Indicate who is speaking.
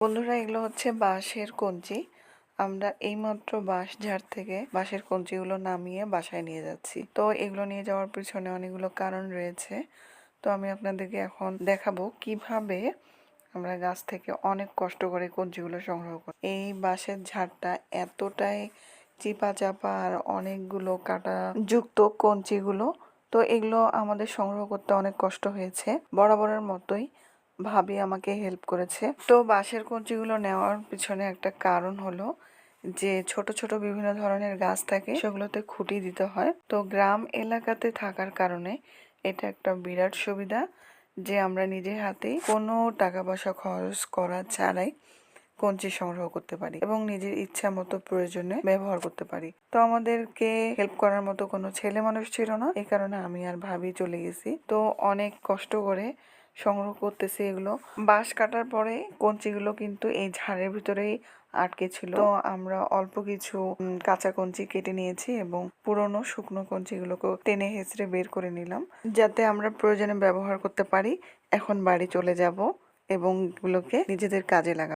Speaker 1: বন্ধুরা, এগুলো হচ্ছে বাঁশের কঞ্চি। আমরা এইমাত্র বাঁশ ঝাড় থেকে বাঁশের কঞ্চিগুলো নামিয়ে বাসায় নিয়ে যাচ্ছি। তো এগুলো নিয়ে যাওয়ার পিছনে অনেকগুলো কারণ রয়েছে। তো আমি আপনাদেরকে এখন দেখাবো কীভাবে আমরা গাছ থেকে অনেক কষ্ট করে কঞ্চিগুলো সংগ্রহ করি। এই বাঁশের ঝাড়টা এতটাই চিপা চাপা আর অনেকগুলো কাটা যুক্ত কঞ্চিগুলো। তো এগুলো আমাদের সংগ্রহ করতে অনেক কষ্ট হয়েছে, বরাবরের মতোই। ভাবি আমাকে হেল্প করেছে। তো বাঁশের কঞ্চিগুলো নেওয়ার পিছনে একটা কারণ হলো যে ছোট ছোট বিভিন্ন ধরনের গাছ থাকে, সেগুলোতে খুঁটি দিতে হয়। তো গ্রাম এলাকাতে থাকার কারণে এটা একটা বিরাট সুবিধা যে আমরা নিজের হাতেই কোনো টাকা পয়সা খরচ করা ছাড়াই কঞ্চি সংগ্রহ করতে পারি এবং নিজের ইচ্ছা মতো প্রয়োজনে ব্যবহার করতে পারি। তো আমাদেরকে হেল্প করার মতো কোনো ছেলে মানুষ ছিল না এই কারণে আমি আর ভাবি চলে গেছি। তো অনেক কষ্ট করে সংগ্রহ করতেছি এগুলো। বাঁশ কাটার পরে কঞ্চিগুলো কিন্তু এই ঝাড়ের ভিতরেই আটকে ছিল। তো আমরা অল্প কিছু কাঁচা কঞ্চি কেটে নিয়েছি এবং পুরনো শুকনো কঞ্চিগুলোকে টেনে হেঁচড়ে বের করে নিলাম। যাতে আমরা প্রয়োজনে ব্যবহার করতে পারি। এখন বাড়ি চলে যাব এবং এগুলোকে নিজেদের কাজে লাগাবো।